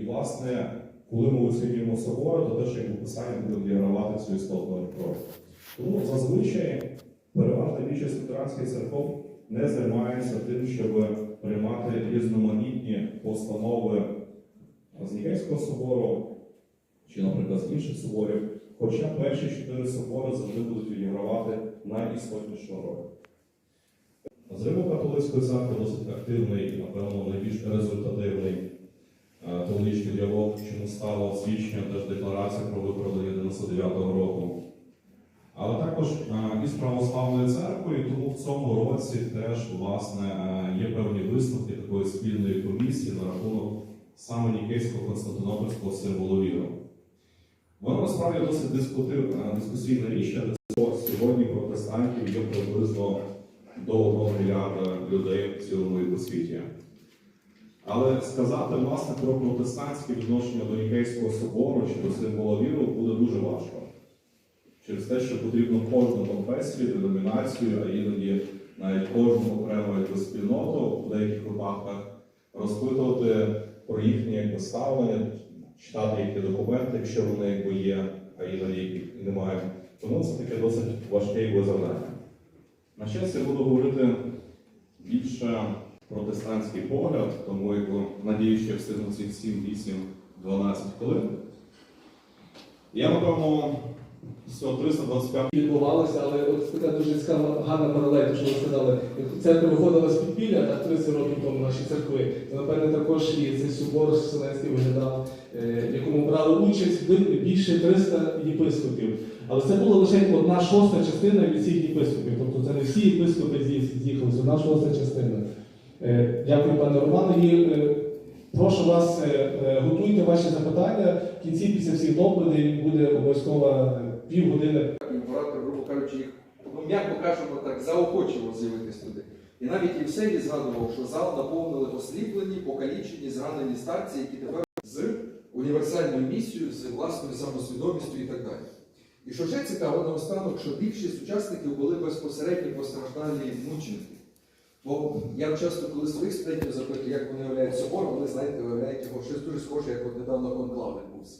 І, власне, коли ми оцінюємо собори, то теж як писання буде відігравати цю істотну роль. Тому зазвичай переважна більшість лютеранських церков не займається тим, щоб приймати різноманітні постанови з Нікейського собору чи, наприклад, з інших соборів. Хоча перші чотири собори завжди будуть відігравати найістотнішу роль. З Римо-католицької церкви досить активний напевно, найбільш результативний е, діалог, чому стало свідчення теж декларація про виправдання 99-го року. Але також е, із православною церквою, тому в цьому році теж власне е, є певні висновки такої спільної комісії на рахунок саме Нікейського Константинопольського символу віри. Воно насправді досить дискусійна річ, адже сьогодні протестантів є приблизно до 1 мільярда людей в цілому і світі. Але сказати власне про протестантське відношення до Нікейського собору чи до символа віру буде дуже важко. Через те, що потрібно кожну конфесію, деномінацію, а іноді навіть кожну окрему якусь спільноту в деяких випадках розпитувати про їхнє якби, ставлення, читати їхні документи, якщо вони якби є, а іноді їх немає. Тому це таке досить важке якби, завдання. На щастя, я буду говорити більше протестантський погляд, тому якби, надіюсь, що я встигну цих 7, 8, 12 хвилин. Я, напевно, з цього 325 відбувалося, але от така дуже цікава гарна паралель, що ви сказали. Церква виходила з підпілля так 30 років тому наші церкви. То, напевне, також і цей собор Вселенський виглядав, е, в якому брали участь більше 300 єпископів. Але це була лише одна шоста частина від всіх єпископів. Тобто це не всі єпископи з'їх- з'їхалися, одна шоста частина. Е, Дякую, пане Романе. І е, прошу вас, е, готуйте ваші запитання. В кінці після всіх доповідей буде обов'язково півгодини Імператор, грубо кажучи, їх, ну, м'яко кажемо так, заохочував з'явитись туди. І навіть Євсевій згадував, що зал наповнили осліплені, покалічені, зранені старці, які тепер з універсальною місією, з власною самосвідомістю і так далі. І що ще цікаво наостанок, що більшість учасників були безпосередньо постраждалі мученики. Бо я часто, коли своїх студентів запитую, як вони уявляють собор, вони, знаєте, уявляють його щось дуже схоже, як от недавно конклавник відбувся.